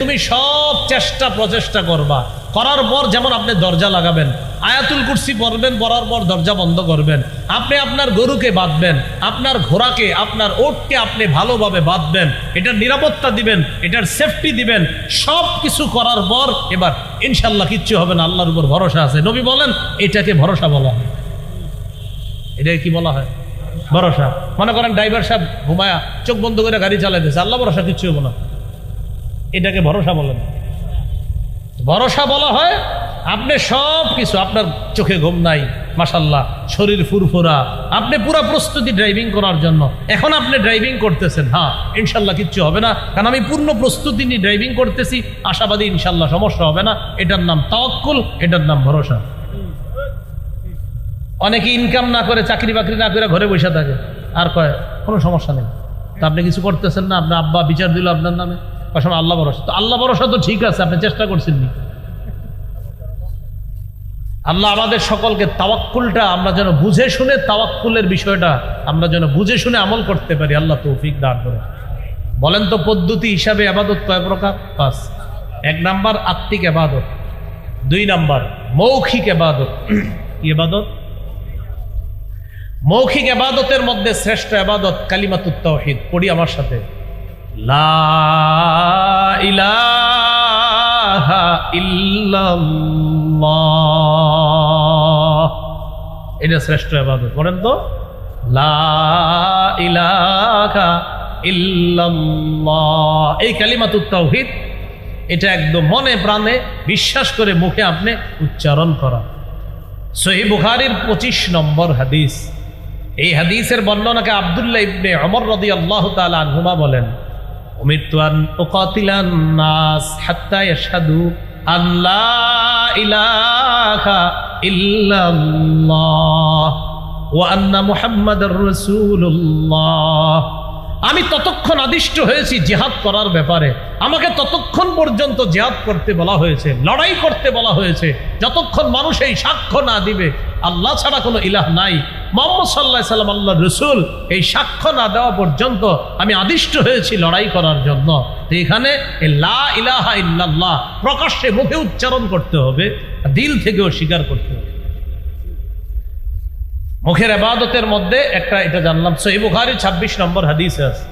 তুমি সব চেষ্টা প্রচেষ্টা করবা। করার পর যেমন আপনি দরজা লাগাবেন, আয়াতুল কুরসি পড়বেন, পড়ার পর দরজা বন্ধ করবেন। আপনি আপনার গরুকে বাঁধবেন, আপনার ঘোড়াকে, আপনার ওটকে আপনি ভালোভাবে বাঁধবেন। এটার নিরাপত্তা দিবেন, এটার সেফটি দিবেন। সব কিছু করার পর এবার ইনশাল্লাহ কিচ্ছু হবে না, আল্লাহর উপর ভরসা আছে। নবী বলেন, এটাকে ভরসা বলা হয়। এটাকে কি বলা হয়? ভরসা। মনে করেন ড্রাইভার সাহেব ঘুমায়া চোখ বন্ধ করে গাড়ি চালাইতেছে, আল্লাহ ভরসা কিচ্ছু হবে না। এটাকে ভরসা বলেন। ভরসা বলা হয় আপনি সব কিছু, আপনার চোখে ঘুম নাই মাসাল্লাহ শরীর ফুরফুরা, আপনি পুরো প্রস্তুতি ড্রাইভিং করার জন্য। এখন আপনি ড্রাইভিং করতেছেন হ্যাঁ ইনশাল্লাহ কিচ্ছু হবে না, কারণ আমি পূর্ণ প্রস্তুতি নিয়ে ড্রাইভিং করতেছি, আশাবাদী ইনশাল্লাহ সমস্যা হবে না, এটার নাম তাওয়াক্কুল, এটার নাম ভরসা। অনেকে ইনকাম না করে, চাকরি বাকরি না করে ঘরে বসে থাকে, আর কয়, কোনো সমস্যা নেই। তা আপনি কিছু করতেছেন না, আপনার আব্বা বিচার দিল আপনার নামে? কসময় আল্লাহ ভরসা। তো আল্লাহ ভরসা তো ঠিক আছে, আপনি চেষ্টা করছেন নি আল্লাহ আমাদের সকলকে তাওয়াক্কুলটা আমরা যেন বুঝে শুনে তাওয়াক্কুলের বিষয়টা আমরা যেন বুঝে শুনে আমল করতে পারি, আল্লাহ তৌফিক দান করে বলেন তো, পদ্ধতি হিসাবে আবাদত কয় প্রকার? পাঁচ। এক নাম্বার, আত্মিক আবাদত। দুই নাম্বার, মৌখিক আবাদত। কি আবাদত? মৌখিক আবাদতের মধ্যে শ্রেষ্ঠ আবাদত কালিমাতুত তাওহীদ। পড়ি আমার সাথে। এটা শ্রেষ্ঠ আবাদত বলেন তো এই কালিমাতুত তাওহীদ, এটা একদম মনে প্রাণে বিশ্বাস করে মুখে আপনি উচ্চারণ করা। সহি বুখারির পঁচিশ নম্বর হাদিস। এই হাদিসের বর্ণনাকে আবদুল্লাহ ইবনে অমর রদি আল্লাহ তালা আনহুমা বলেন রাসূলুল্লাহ। আমি ততক্ষণ আদিষ্ট হয়েছি জেহাদ করার ব্যাপারে। আমাকে ততক্ষণ পর্যন্ত জেহাদ করতে বলা হয়েছে, লড়াই করতে বলা হয়েছে। যতক্ষণ মানুষ এই সাক্ষ্য না দিবে, আল্লাহ ছাড়া কোনো ইলাহ নাই। মোহাম্মদ সাল্লাহ সাল্লাম আল্লাহ রসুল, এই সাক্ষ্য না দেওয়া পর্যন্ত আমি আদিষ্ট হয়েছি লড়াই করার জন্য। তো এখানে প্রকাশ্যে মুখে উচ্চারণ করতে হবে, দিল থেকেও স্বীকার করতে হবে। মুখের আবাদতের মধ্যে একটা এটা জানলাম সহি বুখারি ছাব্বিশ নম্বর হাদিস আছে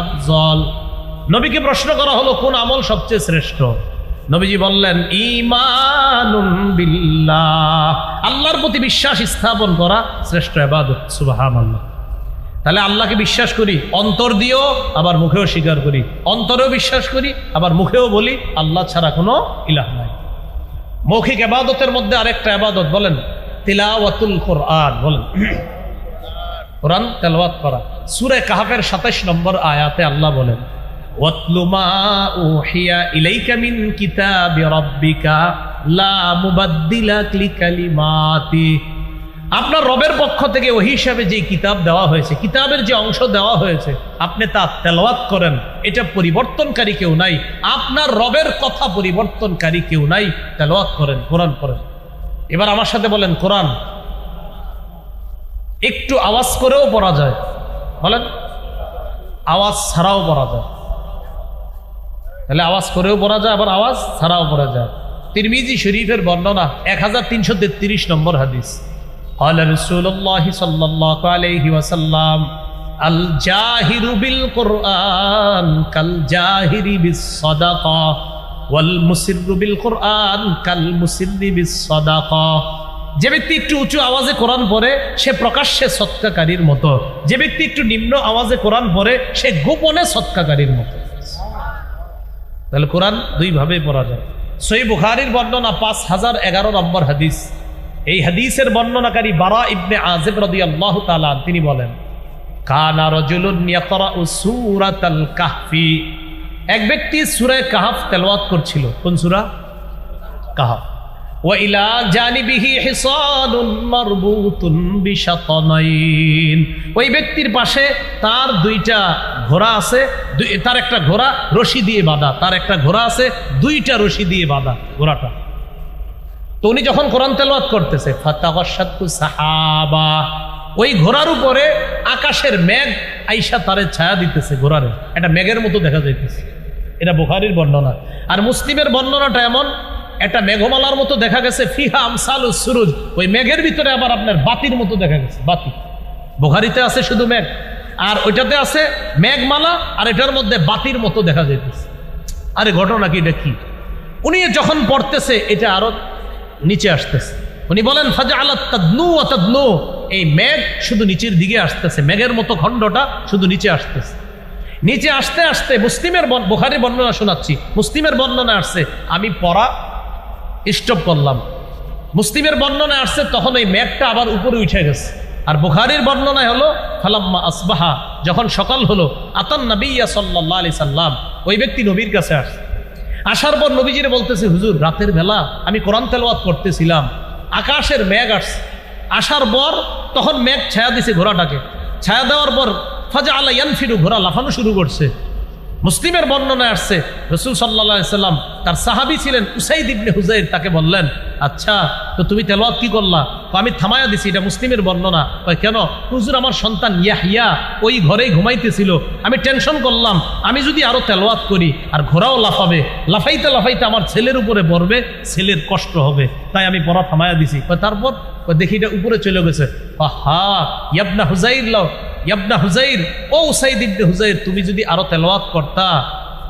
আফজল। নবীকে প্রশ্ন করা হলো, কোন আমল সবচেয়ে শ্রেষ্ঠ? নবীজি বললেন ইমানুন বিল্লাহ। আল্লাহর প্রতি বিশ্বাস স্থাপন করা শ্রেষ্ঠ আবাদত সুবাহান আল্লাহ তাহলে আল্লাহকে বিশ্বাস করি, অন্তর দিয়েও আবার মুখেও স্বীকার করি, অন্তরেও বিশ্বাস করি, আবার মুখেও বলি, আল্লাহ ছাড়া কোনো ইলাহ নাই। মৌখিক আবাদতের মধ্যে আরেকটা আবাদত বলেন, তিলাওয়াতুল কোরআন। বলেন, কোরআন তেলাওয়াত করা। সুরে কাহাফের 27 নম্বর আয়াতে আল্লাহ বলেন ওয়াতলু মা উহিয়া ইলাইকা মিন লা মুবাদদিলা লিকালিমাতি আপনার রবের পক্ষ থেকে ওই হিসাবে যে কিতাব দেওয়া হয়েছে, কিতাবের যে অংশ দেওয়া হয়েছে, আপনি তা তেলওয়াত করেন, এটা পরিবর্তনকারী কেউ নাই। আপনার রবের কথা পরিবর্তনকারী কেউ নাই, তেলাওয়াত করেন, কোরআন করেন এবার আমার সাথে বলেন, কোরআন একটু আওয়াজ করেও পড়া যায়। বলেন, আওয়াজ ছাড়াও পড়া যায়। তাহলে আওয়াজ করেও পড়া যায় আবার আওয়াজ ছাড়াও পড়া যায় তিরমিজি শরীফের বর্ণনা এক হাজার তিনশো তেত্রিশ নম্বর হাদিস قال رسول الله صلى الله عليه وسلم الجاهر بالقرآن كالجاهر بالصدقة والمسر بالقرآن كالمسر بالصدقة যে ব্যক্তি একটু উঁচু আওয়াজে কোরআন পড়ে সে প্রকাশ্যে সৎকাকারীর মতো যে ব্যক্তি একটু নিম্ন আওয়াজে কোরআন পড়ে সে গোপনে সৎকাকারীর মতো তাহলে কোরআন দুইভাবে পড়া যায়। সই বুখারির বর্ণনা পাঁচ হাজার এগারো নম্বর হাদিস। এই হাদিসের বর্ণনাকারী বারা ইবনে আজেব রদিয়াল্লাহু তালা তিনি বলেন কাহফি। এক ব্যক্তি সুরায় কাহাফ তেলওয়াত করছিল। কোন সুরা? কাহফ। জানিবিহি হিসানুন মারবুতুন বিশাতানাইন। ওই ব্যক্তির পাশে তার দুইটা ঘোড়া আছে তার একটা ঘোড়া রশি দিয়ে বাঁধা, তার একটা ঘোড়া আছে, দুইটা রশি দিয়ে বাঁধা ঘোড়াটা। তো উনি যখন কোরআন তেলাওয়াত করতেছে সাহাবা, ওই ঘোড়ার উপরে আকাশের মেঘ আইসা তারে ছায়া দিতেছে ঘোড়ারে। এটা মেঘের মতো দেখা যাইতেছে। এটা বুখারির বর্ণনা। আর মুসলিমের বর্ণনাটা এমন একটা মেঘমালার মতো দেখা গেছে, ফিহা আমসাল সুরুজ। ওই মেঘের ভিতরে আবার আপনার বাতির মতো দেখা গেছে, বাতি। বুখারিতে আছে শুধু মেঘ। আর ওইটাতে আছে মেঘমালা, আর এটার মধ্যে বাতির মতো দেখা যাইতেছে। আরে ঘটনা কি, এটা কি? উনি যখন পড়তেছে, এটা আরও নিচে আসতেছে। উনি বলেন ফাজা আল্লাহ তাদনু তাদনু। এই মেঘ শুধু নিচের দিকে আসতেছে, মেঘের মতো খণ্ডটা শুধু নিচে আসতেছে। নিচে আসতে আসতে মুসলিমের বুখারীর বর্ণনা শোনাচ্ছি। মুসলিমের বর্ণনা আসছে, আমি পড়া স্টপ করলাম। মুসলিমের বর্ণনা আসছে, তখন ওই মেঘটা আবার উপরে উঠে গেছে। আর বুখারির বর্ণনায় হলো, ফালাম্মা আসবাহা, যখন সকাল হলো, আতান নবিয়া সাল্লাহ আলি সাল্লাম, ওই ব্যক্তি নবীর কাছে আসছে। আসার পর নবীজিরে বলতেছে, হুজুর, রাতের বেলা আমি কোরআন তেলওয়াত করতেছিলাম, আকাশের মেঘ আসছে। আসার পর তখন মেঘ ছায়া দিছে ঘোড়াটাকে। ছায়া দেওয়ার পর ফাজা আল্লাহ ইয়ানফিরু, ঘোড়া লাফানো শুরু করছে। মুসলিমের বর্ণনায় আসছে, রসুল সাল্লা সাল্লাম তার সাহাবি ছিলেন উসাইদ ইবনে হুজাইর তাকে বললেন আচ্ছা তো তুমি তেলোয়াত কি করলা? আমি থামায়া দিছি, এটা মুসলিমের বর্ণনা। কেন? হুজুর, আমার সন্তান ইয়াহিয়া ওই ঘরেই ঘুমাইতেছিল। আমি টেনশন করলাম, আমি যদি আরও তেলোয়াত করি, আর ঘোড়াও লাফাবে। লাফাইতে লাফাইতে আমার ছেলের উপরে পড়বে, ছেলের কষ্ট হবে। তাই আমি পড়া থামায়া দিছি। তারপর? দেখি এটা উপরে চলে গেছে। হা ইয়াবনা হুজাইর লাও, ইয়াবনা হুজাইর ও উসাইদ ইবনে হুজাইর তুমি যদি আরও তেলাওয়াত করতা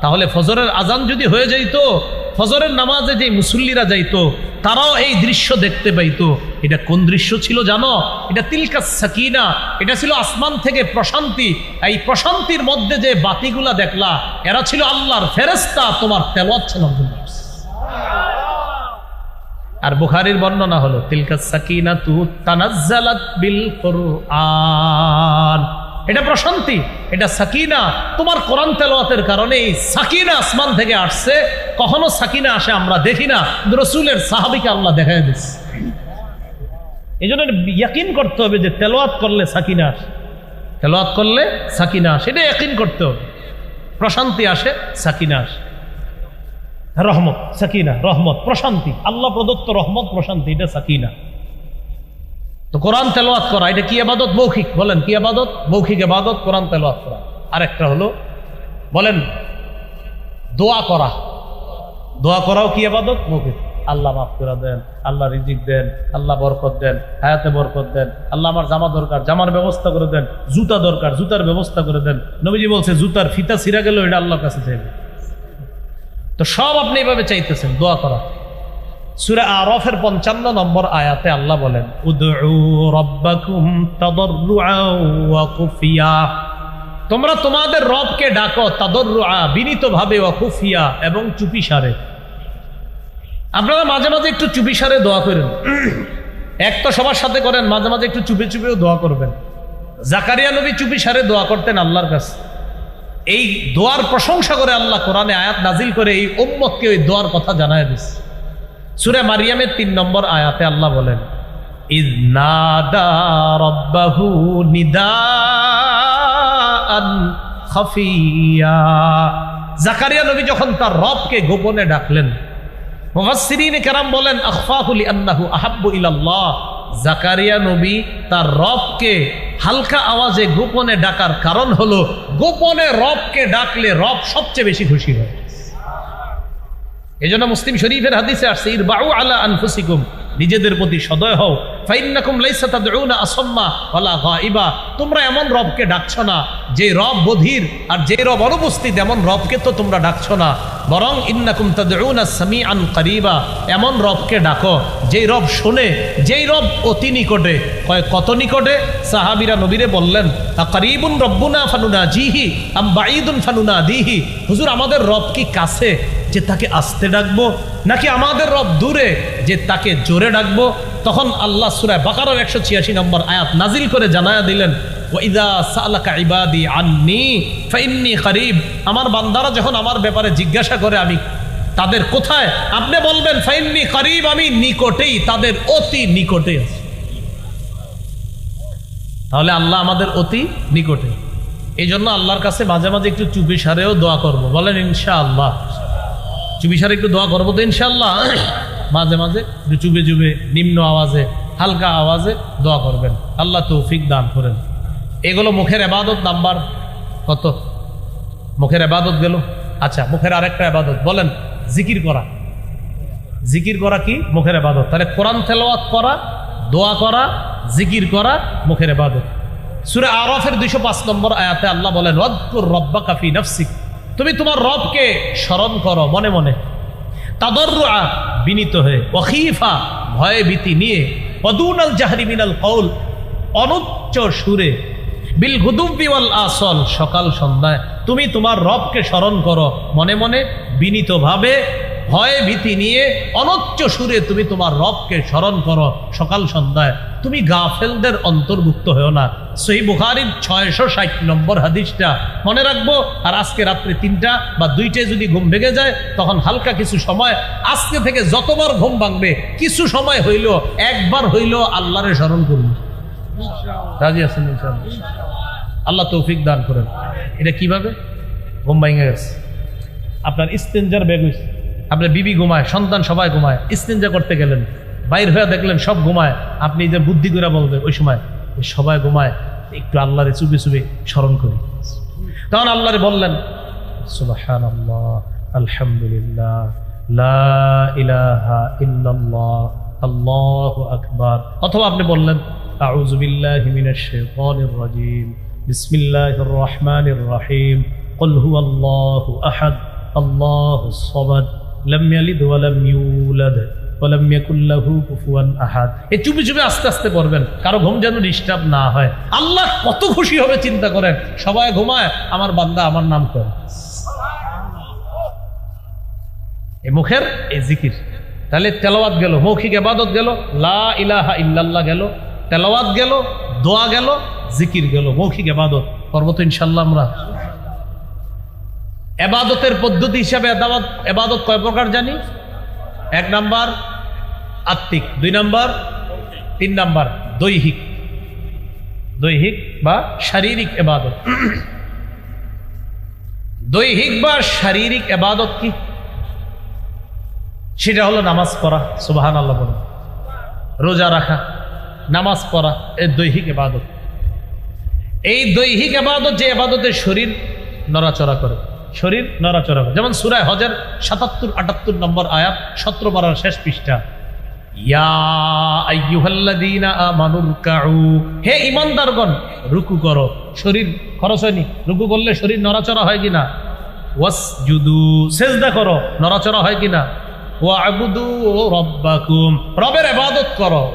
তাহলে ফজরের আজান যদি হয়ে যাইতো, ফজরের নামাজে যে মুসল্লিরা যাইতো, তারাও এই দৃশ্য দেখতে পাইতো। এটা কোন দৃশ্য ছিল জানো? এটা তিলকা সাকিনা, এটা ছিল আসমান থেকে প্রশান্তি। এই প্রশান্তির মধ্যে যে বাতিগুলা দেখলা, এরা ছিল আল্লাহর ফেরেস্তা তোমার জন্য। আসছে। আর বুখারীর বর্ণনা হলো, তিলকা সাকিনা তু তানাজ্জালাত বিল কোরআন। এটা প্রশান্তি, এটা সাকিনা। তোমার কোরআন তেলাওয়াতের কারণে এই সাকিনা আসমান থেকে আসছে। কখনো সাকিনা আসে আমরা দেখি না রসুলের সাহাবিকে আল্লাহ দেখায় দিচ্ছে এই জন্য করতে হবে যে তেলোয়াত করলে সাকিনা আসে। তেলাওয়াত করলে সাকিনা আসে, এটা ইয়াকিন করতে হবে। প্রশান্তি আসে, সাকিনা আসে। রহমত, সাকিনা, রহমত, প্রশান্তি। আল্লাহ প্রদত্ত রহমত, প্রশান্তি, এটা সাকিনা। তো কোরআন তেলাওয়াত করা, এটা কি আবাদত? মৌখিক। বলেন, কি আবাদত? মৌখিক আবাদত, কোরআন তেলাওয়াত করা। আরেকটা হলো, বলেন, দোয়া করা। দোয়া করাও কি আবাদত? মৌখিক। আল্লাহ মাফ করে দেন, আল্লাহ রিজিক দেন, আল্লাহ বরকত দেন, হায়াতে বরকত দেন, আল্লাহ আমার জামা দরকার, জামার ব্যবস্থা করে দেন, জুতা দরকার, জুতার ব্যবস্থা করে দেন। নবীজি বলছে, জুতার ফিতা ছিঁড়া গেল এটা আল্লাহর কাছে চাইবে। তো সব আপনি এভাবে চাইতেছেন, দোয়া করা। সুরা আরফের পঞ্চান্ন নম্বর আয়াতে আল্লাহ বলেন তোমরা তোমাদের রবকে ডাকো তাদররুআ, বিনীতভাবে ওয়া খুফিয়া এবং চুপিসারে। আপনারা মাঝে মাঝে একটু চুপিসারে দোয়া করেন। এক তো সবার সাথে করেন, মাঝে মাঝে একটু চুপে চুপেও দোয়া করবেন। জাকারিয়া নবী চুপিসারে দোয়া করতেন আল্লাহর কাছে। এই দোয়ার প্রশংসা করে আল্লাহ কোরআনে আয়াত নাজিল করে এই উম্মতকে ওই দোয়ার কথা জানায় দিচ্ছে সুরে মারিয়ামের তিন নম্বর আয়াতে আল্লাহ বলেন জাকারিয়া নবী যখন তার রবকে গোপনে ডাকলেন, মুফাসসিরিন কেরাম বলেন আখফাহুলি আন্নাহু আহাব্বু ইলাল্লাহ। জাকারিয়া নবী তার রবকে হালকা আওয়াজে গোপনে ডাকার কারণ হলো, গোপনে রবকে ডাকলে রব সবচেয়ে বেশি খুশি হয়। এই জন্য মুসলিম শরীফের হাদিসে আসছে, ইরবাউ আলা আনফুসিকুম, নিজেদের প্রতি সদয় হও। ফাইন্নাকুম লাইসা তাদউনা আসাম্মা ওয়ালা গায়িবা। তোমরা এমন রবকে ডাকছো না, যে রব বধির, আর যে রব অনুপস্থিত, এমন রবকে তো তোমরা ডাকছো না। বরং ইন্নাকুম তাদউনা সামিআন করিবা, এমন রবকে ডাকো যেই রব শোনে, যেই রব অতি নিকটে। কয়, কত নিকটে? সাহাবীরা নবীরে বললেন করিবুন রব্বুনা ফানুনা জিহি আম বাঈদুন ফানুনা দিহি হুজুর, আমাদের রব কি কাছে? যে তাকে আসতে ডাকবো, নাকি আমাদের রব দূরে যে তাকে জোরে ডাকবো? তখন আল্লাহ সুরায় বাকারও একশো ছিয়াশি নম্বর আয়াত নাজিল করে জানায়া দিলেন, ওয়াইদা সালাকা ইবাদি আন্নি, ফাইন্নি করিব আমার বান্দারা যখন আমার ব্যাপারে জিজ্ঞাসা করে আমি, তাদের কোথায়? আপনি বলবেন, ফাইন্নি করিব আমি নিকটেই, তাদের অতি নিকটে তাহলে আল্লাহ আমাদের অতি নিকটে। এই জন্য আল্লাহর কাছে মাঝে মাঝে একটু চুপি সারেও দোয়া করব। বলেন ইনশা আল্লাহ চুপি সারে একটু দোয়া করব তো ইনশাল্লাহ। মাঝে মাঝে চুপে চুপে নিম্ন আওয়াজে, হালকা আওয়াজে দোয়া করবেন। আল্লাহ তৌফিক দান করেন। এগুলো মুখের এবাদত নাম্বার কত? মুখের এবাদত গেল? আচ্ছা মুখের আরেকটা এবাদত। বলেন, জিকির করা। জিকির করা কি? মুখের এবাদত। তাহলে কোরআন তেলাওয়াত করা, দোয়া করা, জিকির করা, মুখের এবাদত। সুরে আরফের দুইশো পাঁচ নম্বর আয়াতে আল্লাহ বলেন রব্বা কাফি নফসিক। তুমি তোমার রবকে স্মরণ করো মনে মনে। তাদর বিনীত হয়ে অখিফা ভয়ে ভীতি নিয়ে অদুনাল জাহরি মিনাল কৌল অনুচ্চ সুরে, বিল গুদুবিওয়াল আসল সকাল সন্ধ্যায়, তুমি তোমার রবকে স্মরণ করো মনে মনে বিনীতভাবে ভয়ে ভীতি নিয়ে অনচ্চ সুরে তুমি তোমার রবকে স্মরণ করো। সকাল সন্ধ্যায় তুমি গাফেলদের অন্তর্ভুক্ত হয়েও না। সেই বুখারির ছয়শো ষাট নম্বর হাদিসটা মনে রাখব, আর আজকে রাত্রে তিনটা বা দুইটায় যদি ঘুম ভেঙে যায়, তখন হালকা কিছু সময়, আজকে থেকে যতবার ঘুম ভাঙবে, কিছু সময় হইল একবার হইল আল্লাহরে স্মরণ করুন। রাজি আছেন আল্লাহ তৌফিক দান করেন। এটা কীভাবে? ঘুম ভাঙে গেছে। আপনার ইস্তেঞ্জার ব্যাগ হইছে। আপনার বিবি ঘুমায়, সন্তান সবাই ঘুমায় ইস্তেঞ্জা করতে গেলেন, বাইর হয়ে দেখলেন সব ঘুমায়। আপনি যে বুদ্ধি করে বলবেন ওই সময় সবাই ঘুমায়, একটু আল্লাহরে চুপি চুপি স্মরণ করি। তখন আল্লাহরে বললেন আলহামদুলিল্লাহ আল্লাহু আকবার। অথবা আপনি বললেন, আউযু বিল্লাহি মিনাশ শাইতানির রাজিম, বিসমিল্লাহির রহমানির রহিম লাম ইয়ালিদ ওয়া লাম ইউলাদ ওয়া লাম ইয়াকুল কুফুয়ান আহাদ। এই চুপি চুপি আস্তে আস্তে পড়বেন, কারও ঘুম যেন ডিস্টার্ব না হয়। আল্লাহ কত খুশি হবে চিন্তা করেন, সবাই ঘুমায়, আমার বান্দা আমার নাম করে এ মুখের এ জিকির। তাহলে তেলাওয়াত গেল, মৌখিক এবাদত গেল, লা ইলাহা ইল্লাল্লাহ গেল, তেলাওয়াত গেল, দোয়া গেল, জিকির গেল, মৌখিক এবাদত পর্বত ইনশাল্লাহ আমরা। এবাদতের পদ্ধতি হিসাবে এবাদত কয় প্রকার জানি? এক নাম্বার, আত্মিক। দুই নাম্বার, তিন নাম্বার, দৈহিক। দৈহিক বা শারীরিক এবাদত। দৈহিক বা শারীরিক এবাদত কি? সেটা হলো নামাজ পড়া সুবাহান আল্লাহ বলুন। রোজা রাখা, নামাজ পড়া, এ দৈহিক এবাদত। এই দৈহিক এবাদত যে এবাদতের শরীর নড়াচড়া করে। শরীর নড়াচড়া করে যেমন সুরায় হজের সাতাত্তর, আটাত্তর নম্বর আয়াত, সতেরো বারার শেষ পৃষ্ঠা। হে ঈমানদারগণ রুকু করো। শরীর খরচ হয়নি। রুকু করলে শরীর নড়াচড়া হয় কিনা? ওয়াসজুদু, সেজদা করো। নড়াচড়া হয় কিনা? রবের ইবাদত করো।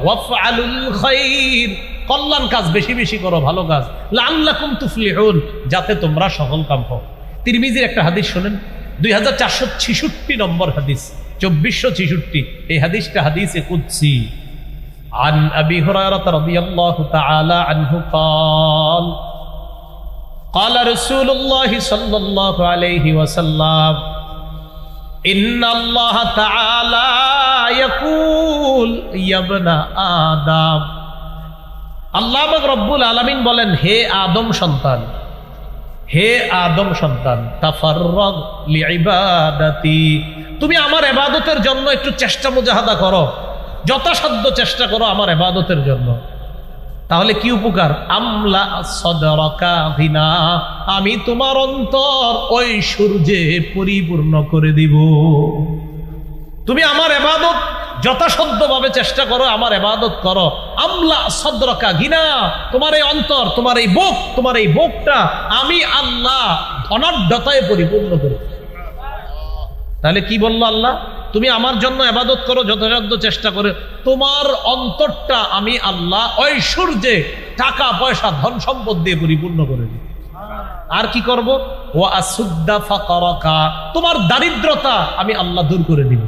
কল্যাণ কাজ বেশি বেশি করো, ভালো কাজ। লাল্লাকুম তুফলিহুন। যাতে তোমরা সফল কাম হও। তিরমিজির একটা হাদিস শোনেন দুই হাজার চারশো ছিষট্টি নম্বর হাদিস চব্বিশশো ছিষট্টি এই হাদিসটা হাদিসে কুদসি عن أبي هريرة رضي الله تعالى عنه قال قال رسول الله صلى الله عليه وسلم إن الله تعالى يقول يا ابن آدم আল্লাহ রব্বুল আলমিন বলেন হে আদম সন্তান হে আদম সন্তান তুমি আমার এবাদতের জন্য একটু চেষ্টা মুজাহাদা করো, যথাসাধ্য চেষ্টা করো আমার এবাদতের জন্য। তাহলে কি উপকার? আমলা সদরকা ভিনা, আমি তোমার অন্তর ওই সূর্যে পরিপূর্ণ করে দিব। তুমি আমার এবাদত যথাসাধ্যভাবে চেষ্টা করো, আমার এবাদত করো। আমলা সদ্রকা ঘিনা তোমার এই অন্তর, তোমার এই বুক, তোমার এই বুকটা আমি আল্লাহ ধনাঢ্যতায় পরিপূর্ণ করি। তাহলে কি বলল আল্লাহ? তুমি আমার জন্য এবাদত করো, যথাসাধ্য চেষ্টা করে। তোমার অন্তরটা আমি আল্লাহ ঐশ্বর্যে টাকা, পয়সা, ধন সম্পদ দিয়ে পরিপূর্ণ করে দিই। আর কি করব? ও আসুদ্দা ফাকারাকা তোমার দারিদ্রতা আমি আল্লাহ দূর করে দিব।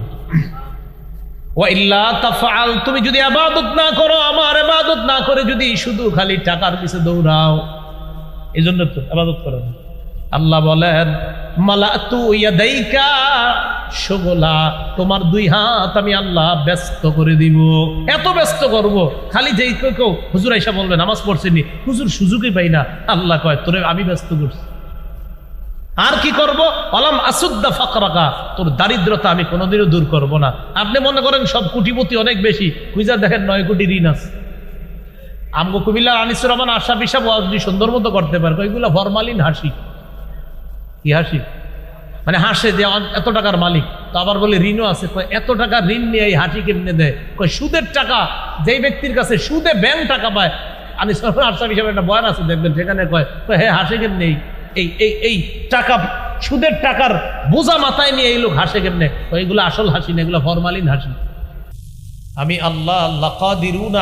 ও ইল্লা তাফআল, তুমি যদি আবাদত না করো, আমার আবাদত না করে যদি শুধু খালি টাকার পিছে দৌড়াও এই জন্য তো আবাদত করো। আল্লাহ বলেন, মালাতু ইয়াদাইকা, সুগলা, তোমার দুই হাত আমি আল্লাহ ব্যস্ত করে দিব। এত ব্যস্ত করব, খালি যেই কেউ হুজুর আইসা বলবে, নামাজ পড়ছেনি হুজুর সুযোগই পাই না। আল্লাহ কয়, তোরে আমি ব্যস্ত করছি। আর কি করব? অলাম আসুদ্দা ফাকরাকা। তোর দারিদ্রতা আমি কোনোদিনও দূর করব না। আপনি মনে করেন সব কোটিপতি অনেক বেশি। কুইজা দেখেন নয় কোটি ঋণ আছে। আমগো কুমিল্লার আনিসুর রহমান আশা পিসা যদি সুন্দর মতো করতে পারে ওইগুলো ফরমালিন হাসি। কি হাসি? মানে হাসে যে এত টাকার মালিক। তো আবার বলে ঋণও আছে। এত টাকা ঋণ নিয়ে এই হাসি কেমনে দেয়? কয়, সুদের টাকা, যেই ব্যক্তির কাছে সুদে ব্যাংক টাকা পায়, আনিসুর রহমান আশা হিসাবে একটা বয়ান আছে, দেখবেন সেখানে কয় হ্যাঁ হাসে কেমনে এই এই এই টাকা, সুদের টাকার বোঝা মাথায় নিয়ে এই লোক হাসে কেমনে? এগুলো আসল হাসি না, এগুলো ফরমালিন হাসি। আমি আল্লাহ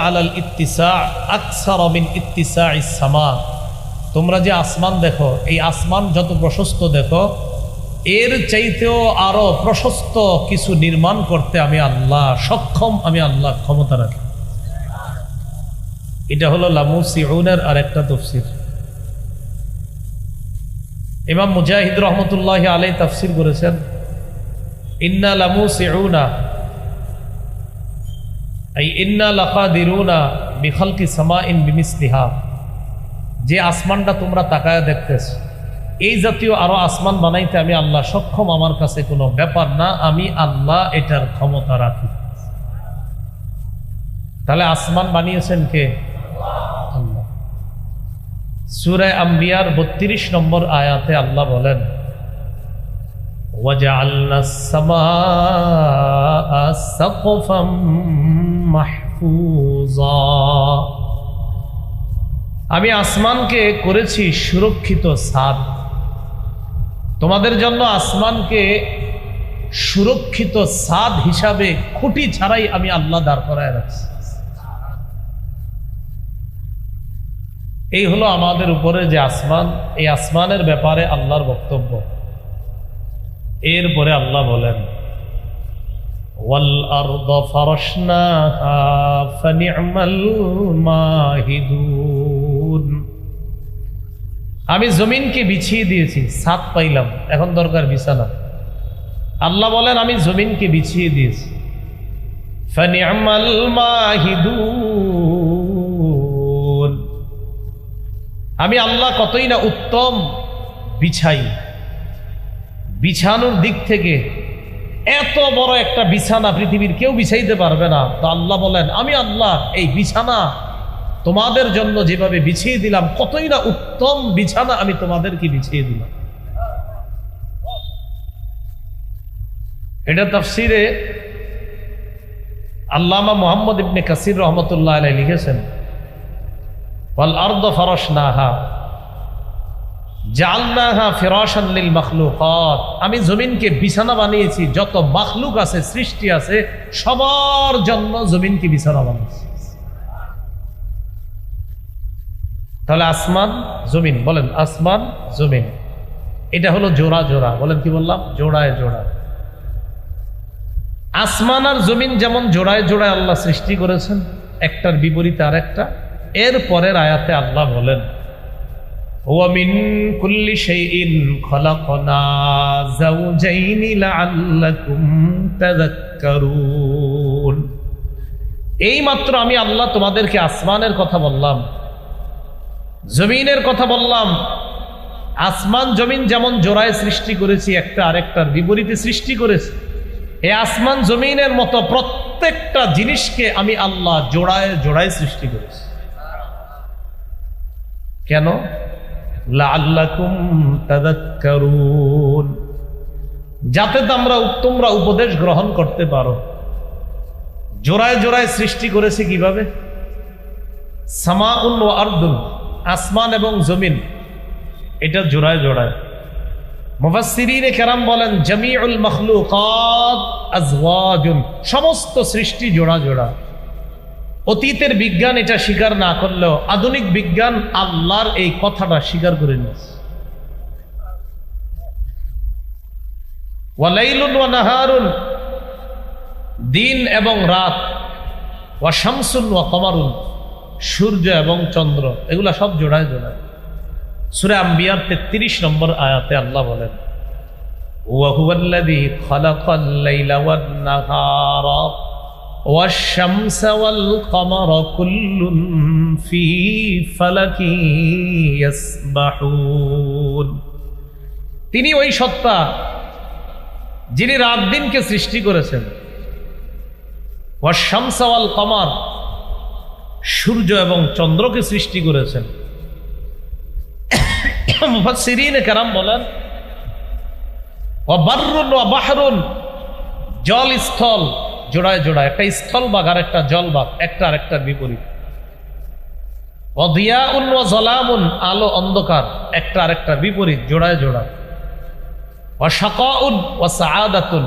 আলাল ইত্তিসা ইসামা তোমরা যে আসমান দেখো, এই আসমান যত প্রশস্ত দেখো, এর চাইতেও আরও প্রশস্ত কিছু নির্মাণ করতে আমি আল্লাহ সক্ষম, আমি আল্লাহ ক্ষমতা রাখি। এটা হলো লামু সিউনের আর একটা তফসির। ইমাম মুজাহিদ রহমতুল্লাহ আলাই তাফসির করেছেন, ইন্না লামু সিউনা এই ইন্না লাকাদিরুনা বিখালকি সামাইন বিমিসলিহা। যে আসমানটা তোমরা তাকায় দেখতেছ, এই জাতীয় আরও আসমান বানাইতে আমি আল্লাহ সক্ষম, আমার কাছে কোনো ব্যাপার না, আমি আল্লাহ এটার ক্ষমতা রাখি। তাহলে আসমান বানিয়েছেন কে? সুরে আম্বিয়ার বত্রিশ নম্বর আয়াতে আল্লাহ বলেন আমি আসমানকে করেছি সুরক্ষিত সাদ। তোমাদের জন্য আসমানকে সুরক্ষিত সাদ হিসাবে খুঁটি ছাড়াই আমি আল্লাহ দাঁড় করায় রাখছি। এই হলো আমাদের উপরে যে আসমান, এই আসমানের ব্যাপারে আল্লাহর বক্তব্য। এরপরে আল্লাহ বলেন আমি জমিনকে বিছিয়ে দিয়েছি, সাত পাইলাম, এখন দরকার বিছানা। আল্লাহ বলেন, আমি জমিনকে বিছিয়ে দিয়েছি। ফানিয়ামাল মাহিদুন। আমি আল্লাহ কতই না উত্তম বিছাই। বিছানোর দিক থেকে এত বড় একটা বিছানা পৃথিবীর কেউ বিছাইতে পারবে না। তো আল্লাহ বলেন, আমি আল্লাহ, এই বিছানা তোমাদের জন্য যেভাবে বিছিয়ে দিলাম, কতই না উত্তম বিছানা আমি তোমাদেরকে বিছিয়ে দিলাম। এটা তাফসিরে আল্লামা মোহাম্মদ ইবনে কাসির রহমতুল্লাহ আলাই লিখেছেন। আর্দ নাহা আমি জমিনকে বিছানা বানিয়েছি, যত মাখলুক আছে, সৃষ্টি আছে, সবার জন্য জমিনকে বিছানা বানিয়েছি। তাহলে আসমান, জমিন, বলেন আসমান, জমিন। এটা হলো জোড়া জোড়া। বলেন কি বললাম? জোড়ায় জোড়া আসমান আর জমিন যেমন জোড়ায় জোড়ায় আল্লাহ সৃষ্টি করেছেন, একটার বিপরীতে আর একটা এর পরের আয়াতে আল্লাহ বলেন ومن كل شيء خلقنا زوجين لعلكم تذكرون এই মাত্র আমি আল্লাহ তোমাদেরকে আসমানের কথা বললাম জমিনের কথা বললাম আসমান জমিন যেমন জোড়ায় সৃষ্টি করেছি একটা আরেকটার বিপরীতে সৃষ্টি করেছি এই আসমান জমিনের মতো প্রত্যেকটা জিনিসকে আমি আল্লাহ জোড়ায় জোড়ায় সৃষ্টি করেছি কেন? যাতে তোমরা তোমরা উপদেশ গ্রহণ করতে পারো। জোড়ায় জোড়ায় সৃষ্টি করেছে কীভাবে? সামাউন ও আর্দুন, আসমান এবং জমিন। এটা জোড়ায় জোড়ায়। বলেন সমস্ত সৃষ্টি জোড়া জোড়া। অতীতের বিজ্ঞান এটা স্বীকার না করলেও আধুনিক বিজ্ঞান আল্লাহর এই কথাটা স্বীকার করে নিয়েছে। ওয়ালাইলুন দিন এবং রাত, ওয়া শামসুন ওয়া কমারুন, সূর্য এবং চন্দ্র, এগুলা সব জোড়ায় জোড়ায়। সুরে আম্বিয়ার তেত্রিশ নম্বর আয়াতে আল্লাহ বলেন ওয়াহুয়াল্লাদি খলাকাল লাইলা ওয়ান নাহারা। والشمس والقمر كل في فلك يسبحون তিনি ওই সত্তা যিনি রাত দিনকে সৃষ্টি করেছেন ওয়াশামসাওয়াল কমার সূর্য এবং চন্দ্রকে সৃষ্টি করেছেন মুফাসসিরিনে কেরাম বলেন অবারুন বাহরুন জল স্থল জোড়ায় জোড়ায়, একটা স্থল বাঘ আর একটা জল বাঘ একটা আর একটার বিপরীত। অদিয়াউন ও জলামুন, আলো অন্ধকার, একটা আর একটার বিপরীত, জোড়ায় জোড়ায়। অসাকাউন ও সাআদাতুন,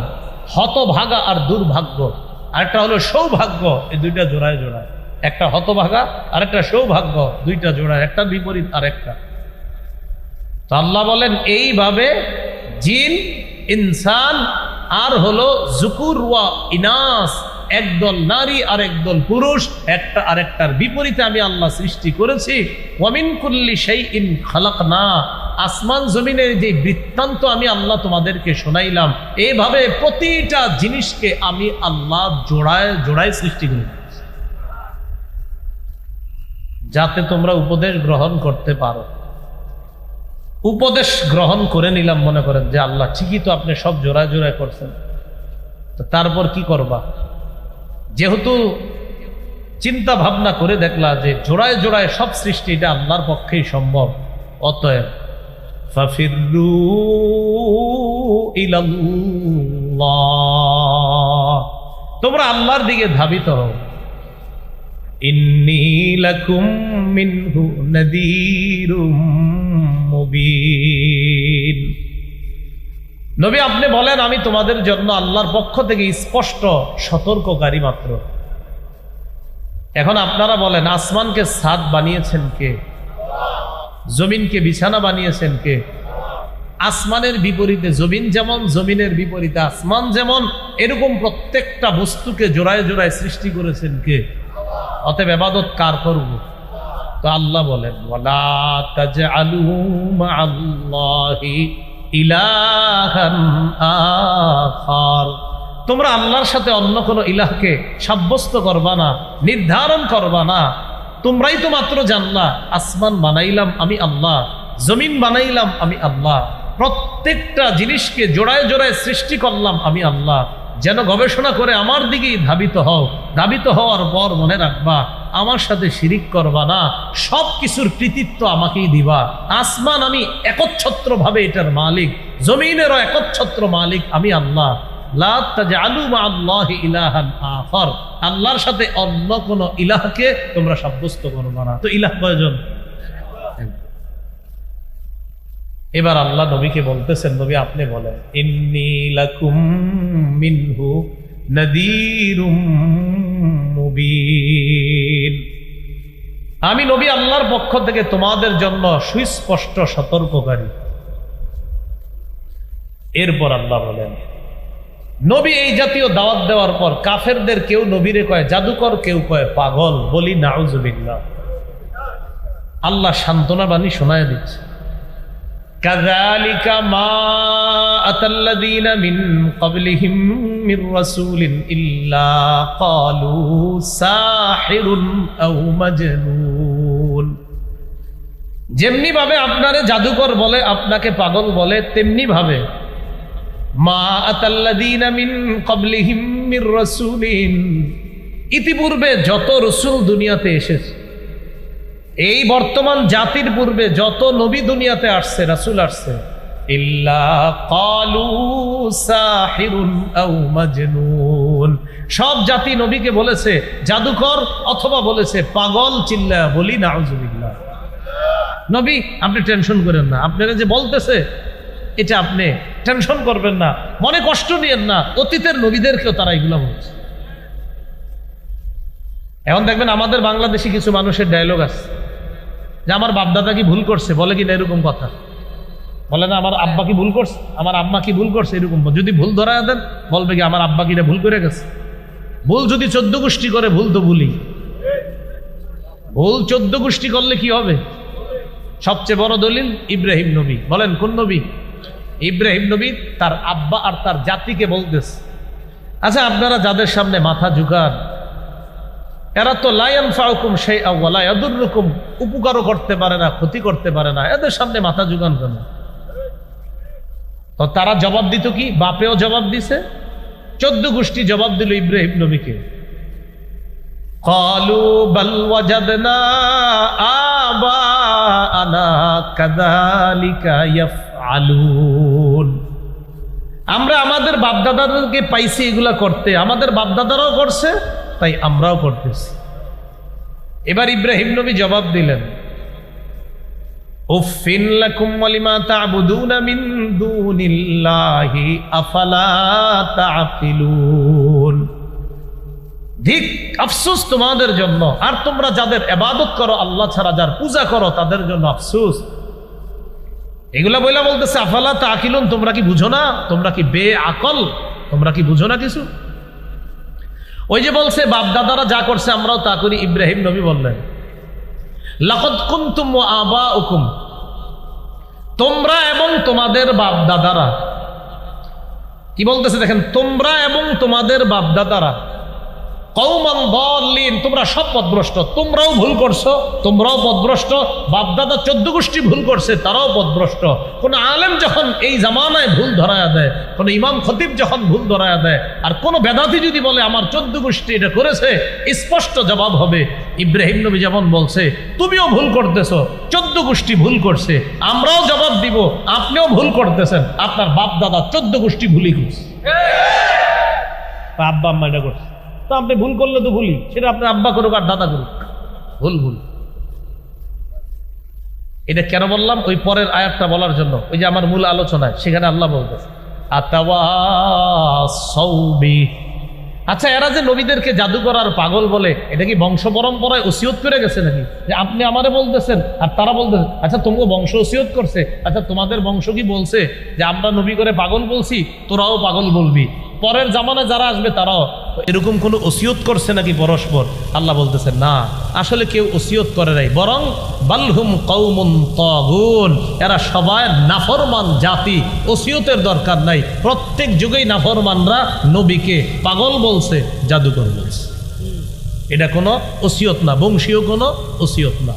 হতভাগা আর দুর্ভাগ্য। আরেকটা হলো সৌভাগ্য, এই দুইটা জোড়ায় জোড়ায়। একটা হতভাগা আর একটা সৌভাগ্য, দুইটা জোড়ায়, একটা বিপরীত আর একটা। তো আল্লাহ বলেন, এইভাবে জিন, ইনসান আর হলো জুকুর ইনাস একদল নারী আর একদল পুরুষ, একটা আরেকটার বিপরীতে আমি আল্লাহ সৃষ্টি করেছি। ওয়ামিন কুল্লি সেই ইন খালাক না আসমান জমিনের যে বৃত্তান্ত আমি আল্লাহ তোমাদেরকে শোনাইলাম এইভাবে প্রতিটা জিনিসকে আমি আল্লাহ জোড়ায় জোড়ায় সৃষ্টি করি। যাতে তোমরা উপদেশ গ্রহণ করতে পারো। উপদেশ গ্রহণ করে নিলাম, মনে করেন যে আল্লাহ ঠিকই তো আপনি সব জোড়ায় জোড়ায় করছেন। তো তারপর কি করবা? যেহেতু চিন্তা ভাবনা করে দেখলা যে জোড়ায় জোড়ায় সব সৃষ্টি এটা আল্লাহর পক্ষেই সম্ভব, অতএব তোমরা আল্লাহর দিকে ধাবিত হও। নবী আপনি বলেন, আমি তোমাদের জন্য আল্লাহর পক্ষ থেকে স্পষ্ট সতর্ককারী মাত্র। এখন আপনারা বলেন, আসমানকে সাদ বানিয়েছেন কে? জমিনকে বিছানা বানিয়েছেন কে? আসমানের বিপরীতে জমিন যেমন, জমিনের বিপরীতে আসমান যেমন, এরকম প্রত্যেকটা বস্তুকে জোড়ায় জোড়ায় সৃষ্টি করেছেন কে? অতএব এবাদত কার করব? তো আল্লাহ বলেন তোমরা আল্লাহর সাথে অন্য কোনো ইলাহকে সাব্যস্ত করবা না, নির্ধারণ করবা না। তোমরাই তো মাত্র জানলা, আসমান বানাইলাম আমি আল্লাহ, জমিন বানাইলাম আমি আল্লাহ, প্রত্যেকটা জিনিসকে জোড়ায় জোড়ায় সৃষ্টি করলাম আমি আল্লাহ। যেন গবেষণা করে আমার দিকেই ধাবিত হও। ধাবিত হওয়ার পর মনে রাখবা, আমার সাথে শিরিক করবা না সব কিছুর কৃতিত্ব আমাকেই দিবা। আসমান আমি একচ্ছত্র ভাবে এটার মালিক, জমিনেরও একচ্ছত্র মালিক আমি আল্লাহ। আল্লাহর সাথে অন্য কোন ইলাহকে তোমরা সাব্যস্ত করবা না। তো ইলাহ কয়জন? এবার আল্লাহ নবীকে বলতেছেন, নবী আপনি বলেন, ইন্নী লাকুম মিনহু মুবিন। আমি নবী আল্লাহর পক্ষ থেকে তোমাদের জন্য সুস্পষ্ট সতর্ককারী। এরপর আল্লাহ বলেন, নবী এই জাতীয় দাওয়াত দেওয়ার পর কাফেরদের কেউ নবীরে কয়, জাদুকর কেউ কয়, পাগল বলি নাউজুবিল্লাহ। আল্লাহ সান্ত্বনা বাণী শোনায় দিচ্ছে। কাযালিকা মা আতাল্লাযীনা মিন ক্বাবলিহিম মির রাসূলিন ইল্লা ক্বালু সাহিরুন আও মাজনুন যেমনি ভাবে আপনারে জাদুকর বলে, আপনাকে পাগল বলে তেমনি ভাবে মা আতাল্লাযীনা মিন ক্বাবলিহিম মির রাসূলিন। ইতিপূর্বে যত রসুল দুনিয়াতে এসেছে এই বর্তমান জাতির পূর্বে যত নবী দুনিয়াতে আসছে, রাসুল আসছে সব জাতি নবীকে বলেছে, জাদুকর অথবা বলেছে, পাগল চিল্লা বলি না নবী, আপনি টেনশন করেন না। আপনারা যে বলতেছে, এটা আপনি টেনশন করবেন না। মনে কষ্ট নিয়েন না। অতীতের নবীদেরকেও তারা এগুলো বলছে। এখন দেখবেন আমাদের বাংলাদেশি কিছু মানুষের ডায়লগ আছে। যে আমার বাপদাদা কি ভুল করছে? বলে কি না এরকম কথা? বলে না, আমার আব্বা কি ভুল করছে? আমার আম্মা কি ভুল করছে? এরকম যদি ভুল ধরা দেন, বলবে কি, আমার আব্বা কিটা ভুল করে গেছে? ভুল যদি চোদ্দ গোষ্ঠী করে, ভুল তো ভুলই। ভুল চোদ্দ গোষ্ঠী করলে কি হবে? সবচেয়ে বড় দলিল, ইব্রাহিম নবী। বলেন, কোন নবী? ইব্রাহিম নবী তার আব্বা আর তার জাতিকে বলতেছে। আচ্ছা আপনারা যাদের সামনে মাথা ঝুঁকান এরা তো লায়ন ফাউকুম সেই আউ্লায়াদুরকুম উপকারও করতে পারে না, ক্ষতি করতে পারে না। এদের সামনে মাথা যোগান কেন? তো তারা জবাব দিত কি? বাপেও জবাব দিছে। চোদ্দ গোষ্ঠী জবাব দিল ইব্রাহিম নবীকে। কলু বলওয়াজনা আবা আনা কাদালিকা ইয়াফআলুন। আমরা আমাদের বাপদাদাদেরকে পাইছি এগুলা করতে। আমাদের বাপদাদারাও করছে তাই আমরাও করতেছি এবার ইব্রাহিম নবী জবাব দিলেন ধিক, আফসোস তোমাদের জন্য। আর তোমরা যাদের এবাদত করো, আল্লাহ ছাড়া যার পূজা করো, তাদের জন্য আফসোস। এগুলা বইলা বলতেছে, আফালা তা আকিলুন তোমরা কি বুঝো না? তোমরা কি বে আকল তোমরা কি বুঝো না কিছু? ওই যে বলছে, বাপদাদারা যা করছে আমরাও তা করি, ইব্রাহিম নবী বললেন। লাকদ আবা আবাউকুম। তোমরা এবং তোমাদের বাপ দাদারা কি বলতেছে দেখেন, তোমরা এবং তোমাদের বাপ দাদারা কৌমান দলিন তোমরা সব পদভ্রষ্ট। তোমরাও ভুল করছ, তোমরাও পদভ্রষ্ট। বাপদাদা চোদ্দ গোষ্ঠী ভুল করছে, তারাও পদভ্রষ্ট। কোন আলেম যখন এই জামানায় ভুল ধরায়া দেয় খতিব যখন ভুল দেয়, আর যদি বলে, আমার চোদ্দ গোষ্ঠী এটা করেছে স্পষ্ট জবাব হবে, ইব্রাহিম নবী যেমন বলছে, তুমিও ভুল করতেছো, চোদ্দ গোষ্ঠী ভুল করছে, আমরাও জবাব দিব, আপনিও ভুল করতেছেন, আপনার বাপ দাদা চোদ্দ গোষ্ঠী ভুলই করছে। আব্বা আম্মা এটা করছে। তো আপনি ভুল করলে তো ভুলই। সেটা আপনার আব্বা করুক আর দাদা করুক। ভুল ভুল। এটা কেন বললাম? ওই পরের আয়াতটা বলার জন্য। ওই যে আমার মূল আলোচনায়, সেখানে আল্লাহ বলতেছে আচ্ছা এরা যে নবীদেরকে জাদু করার পাগল বলে, এটা কি বংশ পরম্পরায় ওসিয়ত করে গেছে নাকি? যে আপনি আমারে বলতেছেন, আর তারা বলতেছেন আচ্ছা তোমাকে বংশ ওসিয়ত করছে। আচ্ছা তোমাদের বংশ কি বলছে? যে আমরা নবী করে পাগল বলছি, তোরাও পাগল বলবি। পরের জামানায় যারা আসবে, তারাও। এরকম কোনো ওসিয়ত করছে নাকি পরস্পর? আল্লাহ বলতেছেন না, আসলে কেউ ওসিয়ত করে নাই, বরং বালহুম কৌমুন তগুন, এরা সবাই নাফরমান জাতি, ওসিয়তের দরকার নাই। প্রত্যেক যুগেই নাফরমানরা নবীকে পাগল বলছে, জাদুকর বলছে। এটা কোনো ওসিয়ত না, বংশীয় কোনো ওসিয়ত না।